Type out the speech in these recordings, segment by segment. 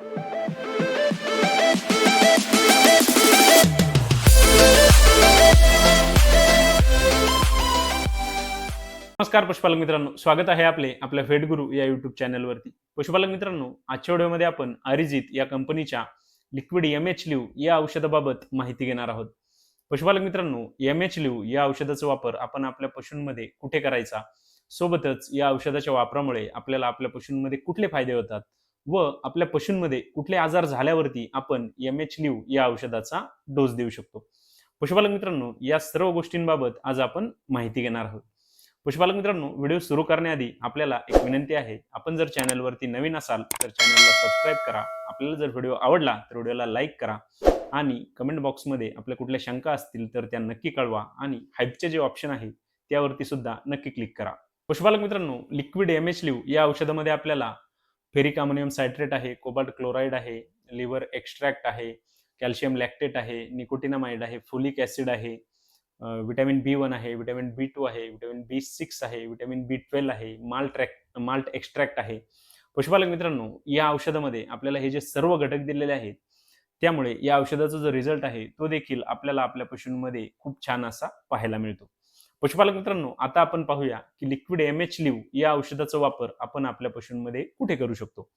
नमस्कार पशुपालक मित्रांनो. स्वागत आहे आपले आपल्या फेडगुरु या युट्यूब चॅनलवरती पशुपालक मित्रांनो आजच्या व्हिडिओमध्ये आपण अरिजित या कंपनीच्या लिक्विड एम एच लिव या औषधाबाबत माहिती घेणार आहोत. पशुपालक मित्रांनो एम एच लिव या औषधाचा वापर आपण आपल्या पशूंमध्ये कुठे करायचा? सोबतच या औषधाच्या वापरामुळे आपल्याला आपल्या पशूंमध्ये कुठले फायदे होतात? व आपल्या पशूंमध्ये कुठले आजार झाल्यावरती आपण एम एच लिव या औषधाचा डोस देऊ शकतो. पशुपालक मित्रांनो या सर्व गोष्टींबाबत आज आपण माहिती घेणार आहोत. पशुपालक मित्रांनो व्हिडिओ सुरू करण्याआधी आपल्याला एक विनंती आहे. आपण जर चॅनलवरती नवीन असाल तर चॅनलला सबस्क्राईब करा. आपल्याला जर व्हिडिओ आवडला तर व्हिडिओला लाईक करा आणि कमेंट बॉक्समध्ये आपल्या कुठल्या शंका असतील तर त्या नक्की कळवा आणि हाईपचे जे ऑप्शन आहे त्यावरती सुद्धा नक्की क्लिक करा. पशुपालक मित्रांनो लिक्विड एम एच लिव्ह या औषधामध्ये आपल्याला फेरिक अमोनियम सायट्रेट आहे कोबाल्ट क्लोराईड आहे लिव्हर एक्स्ट्रॅक्ट आहे कॅल्शियम लॅक्टेट आहे निकोटिनामाइड आहे फोलिक ॲसिड आहे विटॅमिन बी वन आहे विटॅमिन बी टू आहे विटॅमिन बी सिक्स आहे विटॅमिन बी ट्वेल्व आहे माल्ट ट्रॅक माल्ट एक्स्ट्रॅक्ट आहे. पशुपालक मित्रांनो या औषधामध्ये आपल्याला हे जे सर्व घटक दिलेले आहेत त्यामुळे या औषधाचा जो रिझल्ट आहे तो देखील आपल्याला आपल्या पशूंमध्ये खूप छान असा पाहायला मिळतो. पशुपालक मित्रांनो आता आपण पाहूया की लिक्विड एम एच लिव्ह या औषधाचा वापर आपण आपल्या पशूंमध्ये कुठे करू शकतो?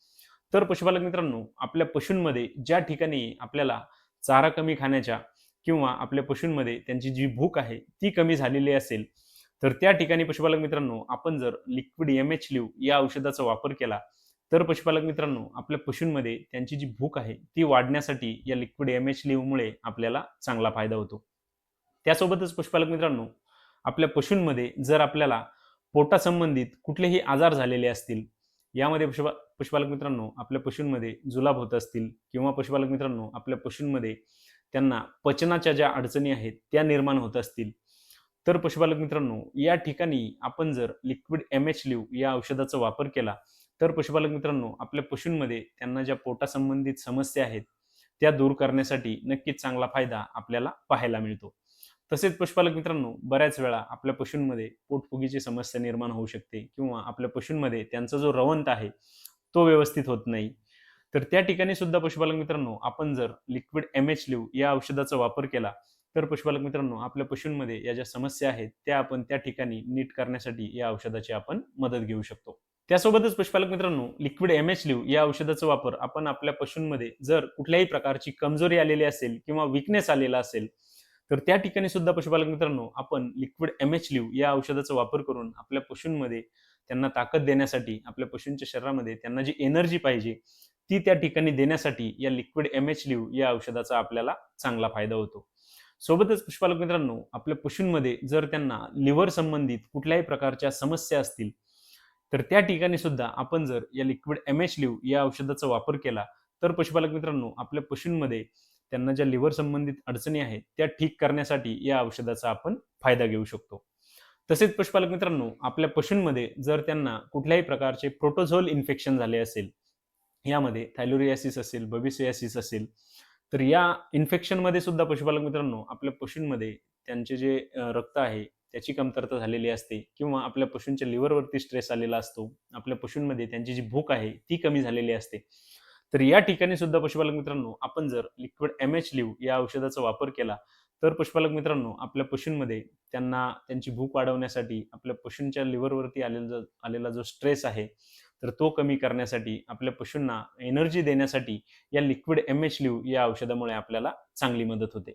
तर पशुपालक मित्रांनो आपल्या पशूंमध्ये ज्या ठिकाणी आपल्याला चारा कमी खाण्याच्या किंवा आपल्या पशूंमध्ये त्यांची जी भूक आहे ती कमी झालेली असेल तर त्या ठिकाणी पशुपालक मित्रांनो आपण जर लिक्विड एम एच लिव्ह या औषधाचा वापर केला तर पशुपालक मित्रांनो आपल्या पशूंमध्ये त्यांची जी भूक आहे ती वाढण्यासाठी या लिक्विड एम एच लिव्हमुळे आपल्याला चांगला फायदा होतो. त्यासोबतच पशुपालक मित्रांनो आपल्या पशूंमध्ये जर आपल्याला पोटासंबंधित कुठलेही आजार झालेले असतील यामध्ये पशुपा पशुपालक मित्रांनो आपल्या पशूंमध्ये जुलाब होत असतील किंवा पशुपालक मित्रांनो आपल्या पशूंमध्ये त्यांना पचनाच्या ज्या अडचणी आहेत त्या निर्माण होत असतील. तर पशुपालक मित्रांनो या ठिकाणी आपण जर लिक्विड एम एच लिव या औषधाचा वापर केला तर पशुपालक मित्रांनो आपल्या पशूंमध्ये त्यांना ज्या पोटासंबंधित समस्या आहेत त्या दूर करण्यासाठी नक्कीच चांगला फायदा आपल्याला पाहायला मिळतो. तसेच पशुपालक मित्रांनो बऱ्याच वेळा आपल्या पशूंमध्ये पोटफुगीची समस्या निर्माण होऊ शकते किंवा आपल्या पशूंमध्ये त्यांचा जो रवंत आहे तो व्यवस्थित होत नाही. तर त्या ठिकाणी सुद्धा पशुपालक मित्रांनो आपण जर लिक्विड एम एच लिव्ह या औषधाचा वापर केला तर पशुपालक मित्रांनो आपल्या पशूंमध्ये या ज्या समस्या आहेत त्या आपण त्या ठिकाणी नीट करण्यासाठी या औषधाची आपण मदत घेऊ शकतो. त्यासोबतच पशुपालक मित्रांनो लिक्विड एम एच लिव्ह या औषधाचा वापर आपण आपल्या पशूंमध्ये जर कुठल्याही प्रकारची कमजोरी आलेली असेल किंवा विकनेस आलेला असेल तर त्या ठिकाणी सुद्धा पशुपालक मित्रांनो आपण लिक्विड एम एच लिव्ह या औषधाचा वापर करून आपल्या पशूंमध्ये त्यांना ताकद देण्यासाठी आपल्या पशूंच्या शरीरामध्ये त्यांना जी एनर्जी पाहिजे ती त्या ठिकाणी देण्यासाठी या लिक्विड एम एच लिव्ह या औषधाचा आपल्याला चांगला फायदा होतो. सोबतच पशुपालक मित्रांनो आपल्या पशूंमध्ये जर त्यांना लिव्हर संबंधित कुठल्याही प्रकारच्या समस्या असतील तर त्या ठिकाणी सुद्धा आपण जर या लिक्विड एम एच लिव्ह या औषधाचा वापर केला तर पशुपालक मित्रांनो आपल्या पशूंमध्ये त्यांना ज्या लिव्हर संबंधित अडचणी आहेत त्या ठीक करण्यासाठी या औषधाचा आपण फायदा घेऊ शकतो. तसेच पशुपालक मित्रांनो आपल्या पशूंमध्ये जर त्यांना कुठल्याही प्रकारचे प्रोटोझोल इन्फेक्शन झाले असेल यामध्ये थायलोरियासिस असेल बबिसियासिस असेल तर या इन्फेक्शनमध्ये सुद्धा पशुपालक मित्रांनो आपल्या पशूंमध्ये त्यांचे जे रक्त आहे त्याची कमतरता झालेली असते किंवा आपल्या पशूंच्या लिव्हरवरती स्ट्रेस आलेला असतो आपल्या पशूंमध्ये त्यांची जी भूक आहे ती कमी झालेली असते. तर या ठिकाणी सुद्धा पशुपालक मित्रांनो आपण जर लिक्विड एम एच लिव्ह या औषधाचा वापर केला तर पशुपालक मित्रांनो आपल्या पशूंमध्ये त्यांना त्यांची भूक वाढवण्यासाठी आपल्या पशूंच्या लिव्हरवरती आलेला आलेला जो स्ट्रेस आहे तर तो कमी करण्यासाठी आपल्या पशूंना एनर्जी देण्यासाठी या लिक्विड एम एच लिव्ह या औषधामुळे आपल्याला चांगली मदत होते.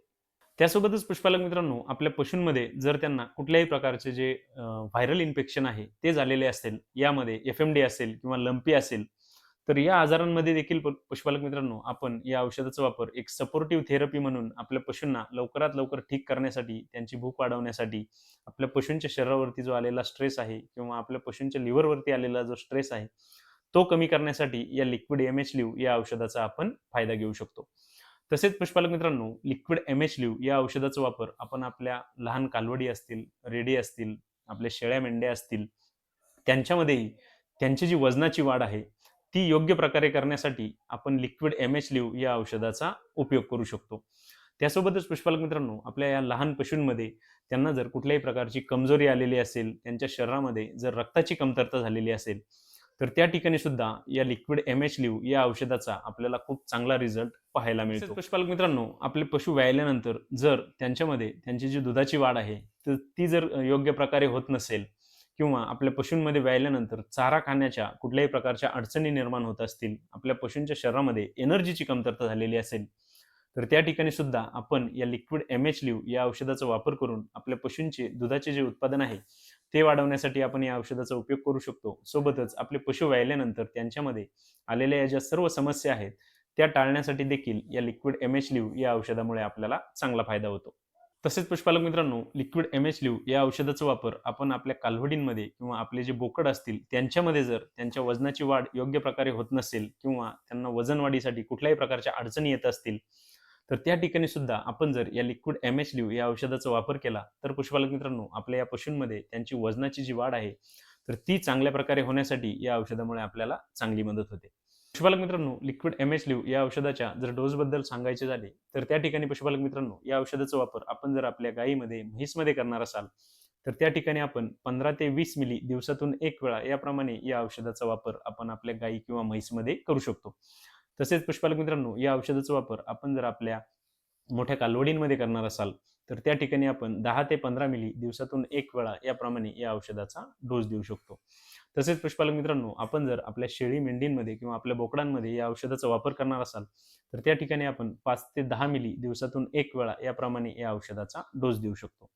त्यासोबतच पुष्पालक मित्रांनो आपल्या पशूंमध्ये जर त्यांना कुठल्याही प्रकारचे जे व्हायरल इन्फेक्शन आहे ते झालेले असेल यामध्ये एफ एम डी असेल किंवा लंपी असेल तर या आजारांमध्ये देखील पशुपालक मित्रांनो आपण या औषधाचा वापर एक सपोर्टिव्ह थेरपी म्हणून आपल्या पशूंना लवकरात लवकर ठीक करण्यासाठी त्यांची भूक वाढवण्यासाठी आपल्या पशूंच्या शरीरावरती जो आलेला स्ट्रेस आहे किंवा आपल्या पशूंच्या लिव्हरवरती आलेला जो स्ट्रेस आहे तो कमी करण्यासाठी या लिक्विड एम एच लिव्ह या औषधाचा आपण फायदा घेऊ शकतो. तसेच पशुपालक मित्रांनो लिक्विड एम एच लिव्ह या औषधाचा वापर आपण आपल्या लहान कालवडी असतील रेडी असतील आपल्या शेळ्या मेंढ्या असतील त्यांच्यामध्येही त्यांची जी वजनाची वाढ आहे ती योग्य प्रकारे करण्यासाठी आपण लिक्विड एम एच लिव्ह या औषधाचा उपयोग करू शकतो. त्यासोबतच पुष्पालक मित्रांनो आपल्या या लहान पशूंमध्ये त्यांना जर कुठल्याही प्रकारची कमजोरी आलेली असेल त्यांच्या शरीरामध्ये जर रक्ताची कमतरता झालेली असेल तर त्या ठिकाणी सुद्धा या लिक्विड एम एच लिव या औषधाचा आपल्याला खूप चांगला रिझल्ट पाहायला मिळतो. पशुपालक मित्रांनो आपले पशु व्यायल्यानंतर जर त्यांच्यामध्ये त्यांची जी दुधाची वाढ आहे तर ती जर योग्य प्रकारे होत नसेल किंवा आपल्या पशूंमध्ये व्यायल्यानंतर चारा खाण्याच्या कुठल्याही प्रकारच्या अडचणी निर्माण होत असतील आपल्या पशूंच्या शरीरामध्ये एनर्जीची कमतरता झालेली असेल तर त्या ठिकाणी सुद्धा आपण या लिक्विड एम एच लिव या औषधाचा वापर करून आपल्या पशूंचे दुधाचे जे उत्पादन आहे ते वाढवण्यासाठी आपण या औषधाचा उपयोग करू शकतो. सोबतच आपले पशु व्यायल्यानंतर त्यांच्यामध्ये आलेल्या या ज्या सर्व समस्या आहेत त्या टाळण्यासाठी देखील या लिक्विड एम एच लिव या औषधामुळे आपल्याला चांगला फायदा होतो. तसेच पुष्पालक मित्रांनो लिक्विड एम एच लिव्ह या औषधाचा वापर आपण आपल्या कालवडींमध्ये किंवा आपले जे बोकड असतील त्यांच्यामध्ये जर त्यांच्या वजनाची वाढ योग्य प्रकारे होत नसेल किंवा त्यांना वजन वाढीसाठी कुठल्याही प्रकारच्या अडचणी येत असतील तर त्या ठिकाणी सुद्धा आपण जर या लिक्विड एम एच लिव्ह या औषधाचा वापर केला तर पुष्पालक मित्रांनो आपल्या या पशूंमध्ये त्यांची वजनाची जी वाढ आहे तर ती चांगल्या प्रकारे होण्यासाठी या औषधामुळे आपल्याला चांगली मदत होते. पशुपालक मित्रांनो लिक्विड एम एच लिव्ह या औषधाच्या जर डोसबद्दल सांगायचे झाले तर त्या ठिकाणी पशुपालक मित्रांनो या औषधाचा वापर आपण जर आपल्या गायीमध्ये म्हैसमध्ये करणार असाल तर त्या ठिकाणी आपण पंधरा ते वीस मिली दिवसातून एक वेळा याप्रमाणे या औषधाचा वापर आपण आपल्या गायी किंवा म्हैसमध्ये करू शकतो. तसेच पुष्पालक मित्रांनो या औषधाचा वापर आपण जर आपल्या मोठ्या कालवडींमध्ये करणार असाल तर त्या ठिकाणी आपण दहा ते पंधरा मिली दिवसातून एक वेळा याप्रमाणे या औषधाचा डोस देऊ शकतो. तसेच पुष्पालक मित्रांनो आपण जर आपल्या शेळी मेंढींमध्ये किंवा आपल्या बोकडांमध्ये या औषधाचा वापर करणार असाल तर त्या ठिकाणी आपण पाच ते दहा मिली दिवसातून एक वेळा याप्रमाणे या औषधाचा डोस देऊ शकतो.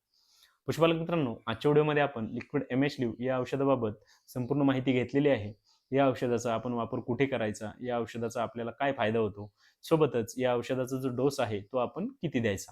पुष्पालक मित्रांनो आजच्या व्हिडिओमध्ये आपण लिक्विड एम एच लिव्ह या औषधाबाबत संपूर्ण माहिती घेतलेली आहे. या औषधाचा आपण वापर कुठे करायचा? या औषधाचा आपल्याला काय फायदा होतो? सोबतच या औषधाचा जो डोस आहे तो आपण किती द्यायचा?